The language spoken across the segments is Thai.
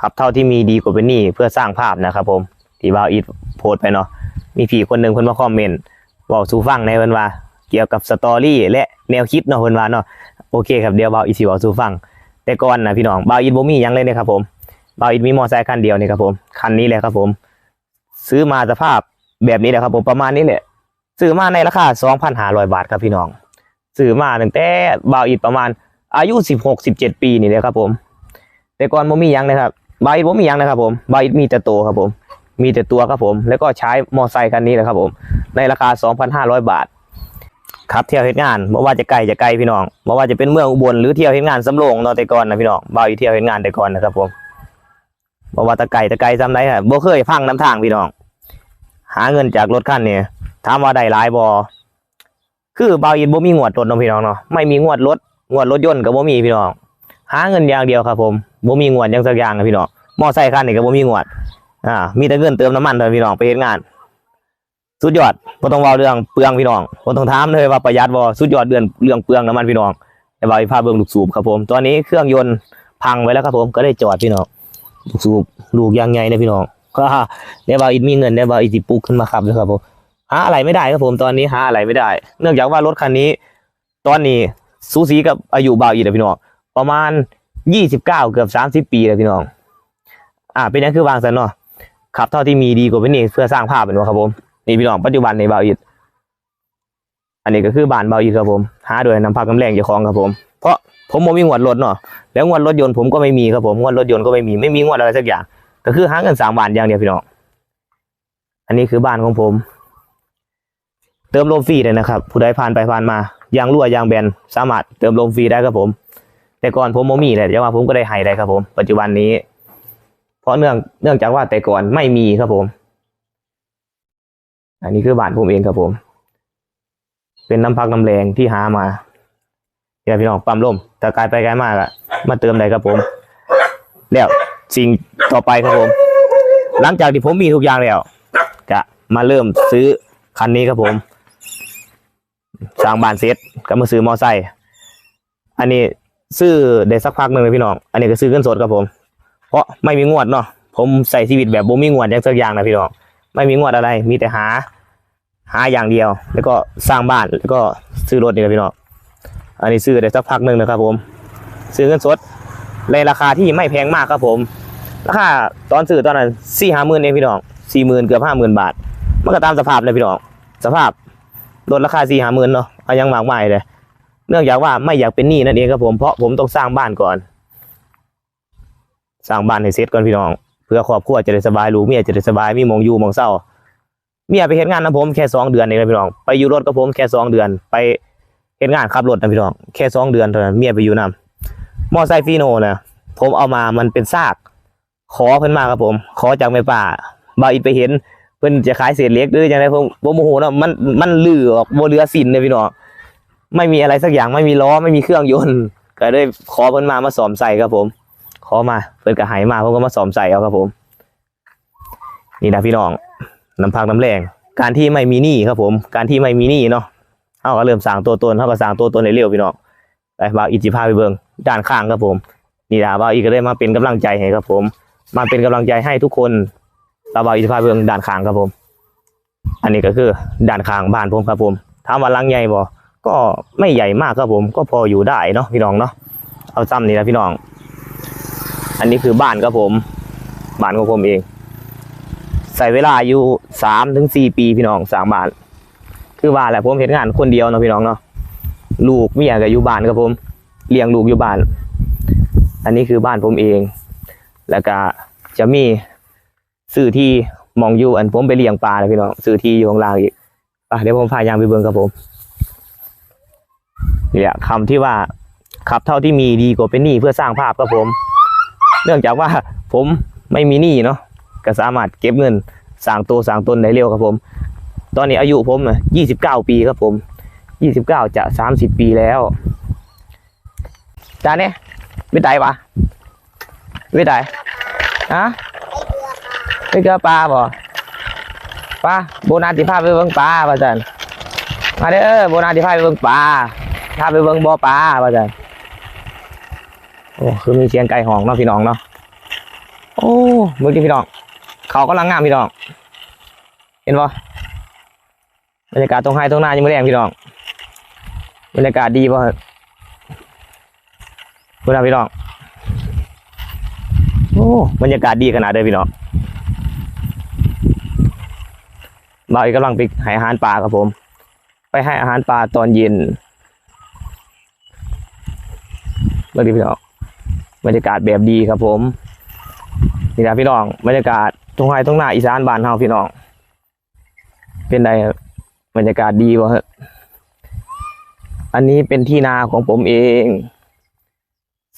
ขับเท่าที่มีดีกว่าเป็นหนี้เพื่อสร้างภาพนะครับผมที่บ่าวอีทโพสไปเนาะมีพี่คนหนึ่งเพิ่นมาคอมเมนต์บอกสู่ฟังในเพิ่นว่า เกี่ยวกับสตอรี่และแนวคิดเนาะเพิ่นว่าเนาะโอเคครับเดี๋ยวบ่าวอีทสิบอกสู่ฟัง แต่ก่อนนะพี่น้องบ่าวอีทบ่มีหยังเลยนะครับผมบ่าวอีทมีมอเตอร์ไซค์คันเดียวนี่ครับผมคันนี้แหละครับผม ซื้อมาสภาพแบบนี้แหละครับผมประมาณนี้แหละซื้อมาในราคา2,500บาทครับพี่น้องซื้อมาตั้งแต่บ่าวอีทประมาณอายุ16 17ปีนี่เลยครับผม แต่ก่อนบ่มีหยังนะครับ บาอีทบ่มียังนะครับผมบาอีทมีแต่ตัวครับผม มีแต่ตัวครับผม แล้วก็ใช้มอไซค์คันนี้แหละครับผม ในราคา 2,500 บาท ครับเที่ยวเฮ็ดงานบ่ว่าจะไกลจะไกลพี่น้องบ่ว่าจะเป็นเมืองอุบลหรือเที่ยวเฮ็ดงานสำโรงเนาแต่ก่อนนะพี่น้องบาอยู่เที่ยวเฮ็ดงานแต่ก่อนนะครับผมบ่ว่าตะไกลตะไกลซ้ำใดครับบ่เคยพังน้ำทางพี่น้อง หาเงินจากรถคันนี้ถามว่าได้หลายบ่คือบาอินบ่มีงวดรถเนาะพี่น้องเนาะไม่มีงวดรถงวดรถยนต์ก็บ่มีพี่น้อง หาเงินอย่างเดียวครับผมบ่มีงวดยังสักอย่างนะพี่น้องมอไซค์คันนี้ก็บ่มีงวดอ่ามีแต่เงินเติมน้ำมันเท่านั้นพี่น้องไปเฮ็ดงาน สุดยอดบ่ต้องเว้าเรื่องเปลืองพี่น้องบ่ต้องถามเลยว่าประหยัดบ่สุดยอดเดือนเรื่องเปลืองน้ำมันพี่น้องแต่ว่าพาเบิ่งลูกสูบครับผม ตอนนี้เครื่องยนต์พังไว้แล้วครับผมก็ได้จอดพี่น้องลูกสูบลูกยางใหญ่เลยพี่น้องฮ่าเดี๋ยวบ่าอินมีเงินเดี๋ยวบ่าอินสิปลุกขึ้นมาขับเลยครับผมหาอะไรไม่ได้ครับผมตอนนี้หาอะไรไม่ได้ เนื่องจากว่ารถคันนี้ ตอนนี้สูสีกับอายุบ่าวอินนะพี่น้อง ประมาณ29เกือบ30ปีแล้วพี่น้อง อ่า เป็นหยังคือวางซันเนาะขับเท่าที่มีดีกว่าเป็นนี่เพื่อสร้างภาพเป็นว่าครับผมนี่พี่น้องปัจจุบันในบาวอิดอันนี้ก็คือบ้านเบาอิดครับผมหาโดยนำพักน้ำแรงเจ้าของครับผมเพราะผมบ่มีงวดรถเนาะแล้วงวดรถยนต์ผมก็ไม่มีครับผมงวดรถยนต์ก็ไม่มีไม่มีงวดอะไรสักอย่าง ก็คือหาเงินสางบ้านอย่างเดียวพี่น้องอันนี้คือบ้านของผม เติมลมฟรีเลยนะครับ ผู้ใดผ่านไปผ่านมายางรั่วยางแบนสามารถเติมลมฟรีได้ครับผม แต่ก่อนผมบ่มีเลยแต่ว่าผมก็ได้ให้ได้ครับ ผม ปัจจุบันนี้ เพราะเนื่องเนื่องจากว่าแต่ก่อนไม่มีครับผม อันนี้คือบ้านผมเองครับผม เป็นน้ำพักน้ำแรงที่หามาเดี๋ยพี่น้องปั๊มลมแต่กลายไปกลายมากอะมาเติมได้ครับผม แล้วสิ่งต่อไปครับผม หลังจากที่ผมมีทุกอย่างแล้วจะมาเริ่มซื้อคันนี้ครับผม สร้างบ้านเสร็จก็มาซื้อมอไซค์อันนี้ ซื้อได้สักพักหนึ่งเลยพี่น้อง อันนี้ก็ซื้อเงินสดครับผม เพราะไม่มีงวดเนาะ ผมใส่ชีวิตแบบบ่มีงวดอย่างสักอย่างนะพี่น้อง ไม่มีงวดอะไร มีแต่หา หาอย่างเดียว แล้วก็สร้างบ้าน แล้วก็ซื้อรถนี่ครับพี่น้อง อันนี้ซื้อได้สักพักหนึ่งนะครับผม ซื้อเงินสดในราคาที่ไม่แพงมากครับผม ราคาตอนซื้อตอนนั้นสี่ห้าหมื่นเองพี่น้องสี่หมื่นเกือบห้าหมื่นบาท มันก็ตามสภาพเลยพี่น้อง สภาพลดราคาสี่ห้าหมื่นเนาะเอายังมากมายเลย เนื่องจากว่าไม่อยากเป็นหนี้นั่นเองครับผมเพราะผมต้องสร้างบ้านก่อน สร้างบ้านให้เสร็จก่อนพี่น้อง เพื่อครอบครัวจะได้สบายลูกเมียจะได้สบายมีมองอยู่มองเศร้าเมียไปเฮ็ดงานนะผมแค่สองเดือนเองนะพี่น้องไปอยู่รถกับผมแค่สองเดือน ไปเฮ็ดงานขับรถนะพี่น้องแค่สองเดือนเท่านั้นเมียไปอยู่นำมอไซค์ฟีโนนะผมเอามามันเป็นซาก ขอเพิ่นมาครับผม ขอจากแม่ป่าบ่าวอิดไปเห็นเพิ่นจะขายเศษเล็กหรือจังไดผมโมโหเนาะมันมันลือออกบ่เหลือสินเลยพี่น้อง ไม่มีอะไรสักอย่างไม่มีล้อไม่มีเครื่องยนต์ ก็เลยขอเพิ่นมามาสอมใส่ครับผม ขอมาเพิ่นก็ให้มาผมก็มาสอมใส่เอาครับผม นี่นะพี่น้องน้ำพักน้ำแรงการที่ไม่มีหนี้ครับผม การที่ไม่มีหนี้เนาะเขาก็เริ่มสร้างตัวตนเขาก็สร้างตัวตนเร็วๆพี่น้องไปบ่าวอิจิพาไปเบิงด้านข้างครับผม นี่นะบ่าวอีก็ได้มาเป็นกำลังใจให้ครับผม มาเป็นกำลังใจให้ทุกคนตาบ่าวอิจิพาเบิงด้านข้างครับผม อันนี้ก็คือด้านข้างบ้านผมครับผมถามว่าลังใหญ่บ่ ก็ไม่ใหญ่มากครับผม ก็พออยู่ได้เนาะพี่น้องเนาะเอาซ้ำนี่นะพี่น้อง อันนี้คือบ้านครับผม บ้านของผมเอง ใส่เวลาอยู่สามถึงสี่ปีพี่น้องสร้างบ้าน คือว่าแหละผมเห็นงานคนเดียวเนาะพี่น้องเนาะลูกเมียก็อยู่บ้านครับผมเลี้ยงลูกอยู่บ้าน อันนี้คือบ้านผมเอง แล้วก็จะมีซื้อที่มองอยู่อันผมไปเลี้ยงปลาเลยพี่น้องซื้อที่อยู่ข้างล่างอีกอะเดี๋ยวผมพายางไปเบิ่งครับผม เนี่แหละคำที่ว่าขับเท่าที่มีดีกว่าเป็นหนี้เพื่อสร้างภาพครับผม เนื่องจากว่าผมไม่มีหนี้เนาะก็สามารถเก็บเงินสร้างตัวสร้างตนได้เร็วครับผม ตอนนี้อายุผมยี่สิบเก้าปีครับผมยี่สิบเก้าจะสามสิบปีแล้วจานเนี่ยไม่ตายวะไม่ตายฮะไม่เกือปลาบ่ปลาโบนาติภาพไปเบิ่งปลาป่ะจันมาเด้อโบนาติภาพไปเบิ่งปลา ถ้าไปเบิ่งบ่อปลาป่ะจันโอ้คือมีเสียงไก่ห้องเนาะพี่น้องเนาะโอ้เมื่อกี้พี่น้อง เขากำลังงามพี่น้อง เห็นปะบรรยากาศตรงไฮตรงหน้ายังไม่แรงพี่น้องบรรยากาศดีป่ะคุณพี่น้องโอ้บรรยากาศดีขนาดเลยพี่น้องบ่าวอีกกำลังไปห้อาหารปลาครับผม ไปให้อาหารปลาตอนเย็น เมื่อกี้พี่น้องบรรยากาศแบบดีครับผมนี่นะพี่น้องบรรยากาศตรงไฮตรงหน้าอีสานบ้านเฮาพี่น้อง เป็นไงครับรรยากาศดีวะฮะอันนี้เป็นที่นาของผมเอง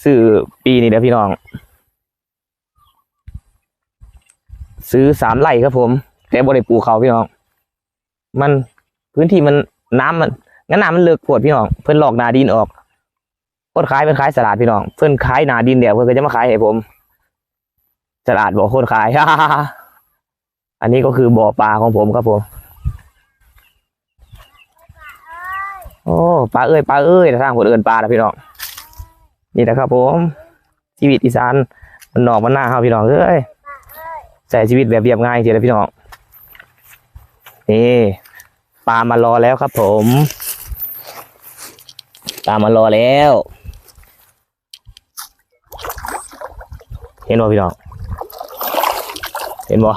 ซื้อปีนี้เด้อพี่น้อง ซื้อสามไร่ครับผม แต่บริปูเขาพี่น้อง มันพื้นที่มันน้ำมันงั้นน้ำมันเลิกปวดพี่น้อง เพื่อนหลอกนาดินออก เพื่อนขายเพื่อนขายสลัดพี่น้อง เพื่อนขายนาดินเดี๋ยวเพื่อนก็จะมาขายให้ผมสลัดบอกโคตรขาย อันนี้ก็คือบ่อปลาของผมครับผม โอ้ปลาเอ้ยปลาเอ้ยทางคนเอินปลาแล้วพี่น้อง นี่นะครับผมชีวิตอีสานมันหนอกมันหน้าเฮาพี่น้องเอ้ยใส่ชีวิตแบบเรียบง่ายจริงๆพี่น้องนี่ปลามารอแล้วครับผม ปลามารอแล้ว เห็นบ่พี่น้อง เห็นบ่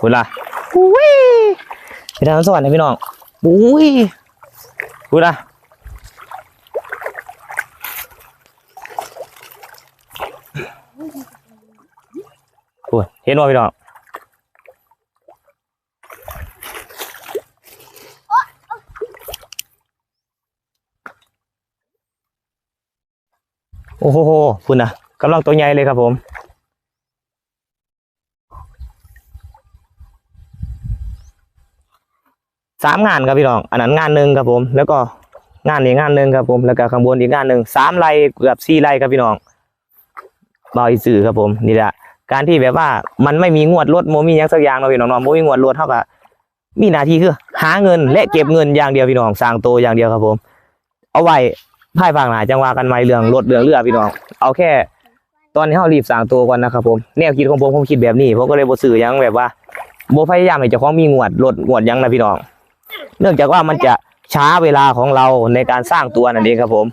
คุณล่ะอุ้ยไปทางสวรรค์นะพี่น้องอุ้ยคุณล่ะโอ้ยเห็นบ่พี่น้องโอ้โหคุณนะ กำลังตัวใหญ่เลยครับผมสามงานครับพี่น้อง อันนั้นงานหนึ่งครับผม แล้วก็งานนี้งานหนึ่งครับผม แล้วก็ข้างบนอีกงานหนึ่งสามไร่เกือบสี่ไร่ครับพี่น้องบอยสื่อครับผมนี่แหละการที่แบบว่ามันไม่มีงวดรถโมมีหยังสักอย่างเนาะพี่น้องเนาะโมมีงวดรถเท่ากับมีหน้าที่คือ หาเงินและเก็บเงินอย่างเดียวพี่น้องสร้างโตอย่างเดียวครับผม เอาไว้ภายภาคหน้าจังว่ากันใหม่เรื่องรถเรื่องเรือพี่น้องเอาแค่ ตอนนี้เรารีบสร้างตัวก่อนนะครับผมแนวคิดของผมผมคิดแบบนี้ผมก็เลยบ่ซื้อยังแบบว่าบ่พยายามให้เจ้าของมีงวดรถงวดยังนะพี่น้อง เนื่องจากว่ามันจะช้าเวลาของเราในการสร้างตัวนั่นเองครับผม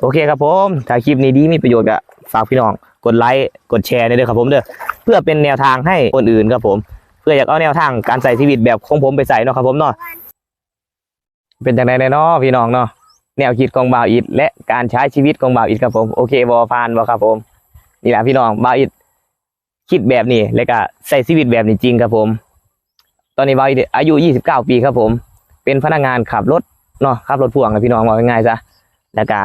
โอเคครับผมถ้าคลิปนี้ดีมีประโยชน์ก็ฝากพี่น้อง กดไลค์กดแชร์ด้วยเด้อครับผมเด้อเพื่อเป็นแนวทางให้คนอื่นครับผม เพื่ออยากเอาแนวทางการใส่ชีวิตแบบของผมไปใส่เนาะครับผมเนาะเป็นจังไดเนาะพี่น้องเนาะแนวคิดของบ่าวอิดและการใช้ชีวิตของบ่าวอิดครับผมโอเคบอพานบอครับผม นี่แหละพี่น้องบาอิดคิดแบบนี้แล้วก็ใส่ชีวิตแบบนี้จริงครับผม ตอนนี้บาอิดอายุ 29 ปีครับผม เป็นพนักงานขับรถเนาะขับรถพ่วงครับพี่น้องบอกง่ายๆซะแล้วก็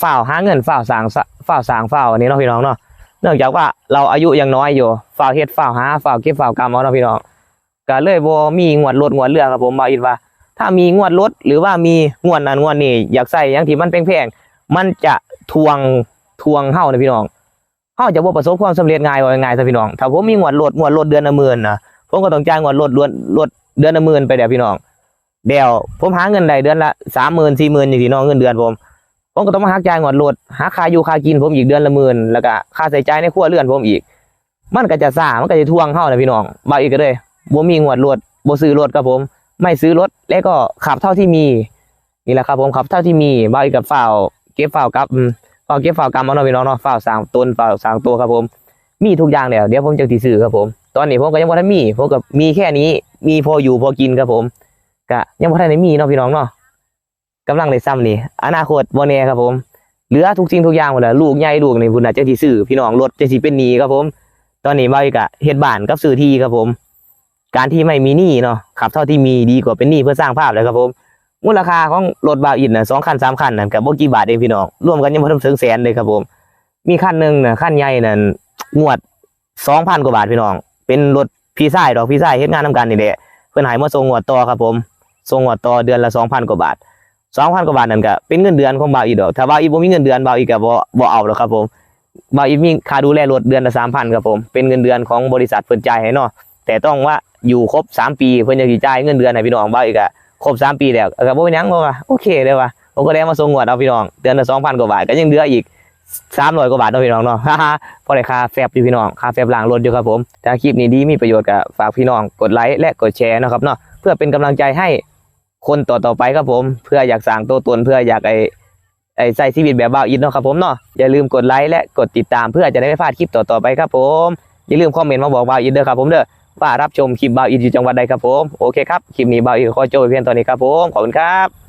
ฝ่าหาเงินฝ่าสางสฝ่าสางฝ่าอันนี้เนาะพี่น้องเนาะเนื่องจากว่าเราอายุยังน้อยอยู่ฝ่าเฮ็ดฝ่าหาฝ่าเก็บฝ่ากรรมเอาเนาะพี่น้องก็เลยบ่มีงวดรถงวดเรือครับผมบาอิดว่า ถ้ามีงวดรถหรือว่ามีงวดนั้นงวดนี้อยากใส่หยังที่มันแพงๆมันจะทวงทวงเฮานะพี่น้อง เฮาจะบ่ประสบความสำเร็จง่ายว่าง่ายซะพี่น้อง ถ้าผมมีงวดรถงวดรถเดือนละหมื่นนะผมก็ต้องจ่ายงวดรถรถรถเดือนละหมื่นไปเดี๋ยวพี่น้องเดี๋ยวผมหาเงินได้เดือนละสามหมื่นสี่หมื่นอย่างที่น้องเงินเดือนผมผมก็ต้องมาหักจ่ายงวดรถหาค่าอยู่ค่ากินผมอีกเดือนละหมื่นแล้วก็ค่าใช้จ่ายในครัวเรือนผมอีก มันก็จะซ่ามันก็จะทวงเฮานะพี่น้องบาอีกก็เลยบ่มีงวดรถบ่ซื้อรถครับผม ไม่ซื้อรถแล้วก็ขับเท่าที่มีนี่แหละครับผมขับเท่าที่มีบาอีกกับฝ่าวเก็บฝ่าวกับ ฝ่าเก็บฝ่าวกรรมเอาเนาะพี่น้องเนาะฝ่าวสางตนฝ่าวสางตัวครับผม มีทุกอย่างแล้วเดี๋ยวผมจะติซื้อครับผม ตอนนี้ผมก็ยังบ่ทันมีผมก็มีแค่นี้ มีพออยู่พอกินครับผมก็ยังบ่ทันได้มีเนาะพี่น้องเนาะกำลังได้ซ้ำนี่อนาคตบ่แน่ครับผมเหลือทุกสิ่งทุกอย่างหมดแล้วลูกใหญ่ลูกนี่พุ่นน่ะจะสิซื้อพี่น้องรถจะสิเป็นหนี้ครับผม ตอนนี้บ่าอีกะเฮ็ดบ้านกับซื้อที่ครับผม การที่ไม่มีหนี้เนาะขับเท่าที่มีดีกว่าเป็นหนี้เพื่อสร้างภาพเลยครับผม มูลค่าของรถบาวอินน่ะสองคันสามคันนั่นกับบ่กี่บาทเองพี่น้องรวมกันยังบ่ถึงแสนเลยครับผม มีคันหนึ่งน่ะคันใหญ่นั่นงวดสองพันกว่าบาทพี่น้อง เป็นรถพี่ชายดอกพี่ชายเฮ็ดงานนํกันนี่แหละเพิ่อนให้มาส่งงวดต่อครับผมส่งงวดต่อเดือนละสองพันกว่าบาทสองพันกว่าบาทนั่นก็เป็นเงินเดือนของบาวอีดอกถ้าบาวอีบ่มีเงินเดือนบาวอีก็บ่บ่เอาหรอกครับผมบาวอีมีค่าดูแลรถเดือนละ3,000ครับผมเป็นเงินเดือนของบริษัทเพิ่นจ่ายให้เนาะแต่ต้องว่าอยู่ครบสามปีเพิ่นจะจ่ายเงินเดือนให้พี่น้องบาวอีกอะ ครบสามปีแล้วก็บ่เป็นยังบ่ว่าโอเคเลยว่ะผมก็ได้มาส่งงวดเอาพี่น้องเดือนละ2,000กว่าบาทก็ยังเหลืออีกสามร้อยกว่าบาทเนาะพี่น้องเนาะพอได้ค่าแฟบอยู่พี่น้องค่าแฟบล้างรถอยู่ครับผมถ้าคลิปนี้ดีมีประโยชน์ก็ฝากพี่น้องกดไลค์และกดแชร์นะครับเนาะเพื่อเป็นกำลังใจให้คนต่อๆไปครับผม เพื่ออยากสร้างตัวตนเพื่ออยากไอไอใส่ชีวิตแบบบ้าอินเนาะครับผมเนาะอย่าลืมกดไลค์และกดติดตามเพื่อจะได้ไม่พลาดคลิปต่อๆไปครับผมอย่าลืมคอมเมนต์มาบอกบ้าอินเด้อครับผมเด้อ ว่ารับชมคลิปบ่าวอินอยู่จังหวัดใดครับผม โอเคครับ คลิปนี้บ่าวอินขอจบเพียงตอนนี้ครับผม ขอบคุณครับ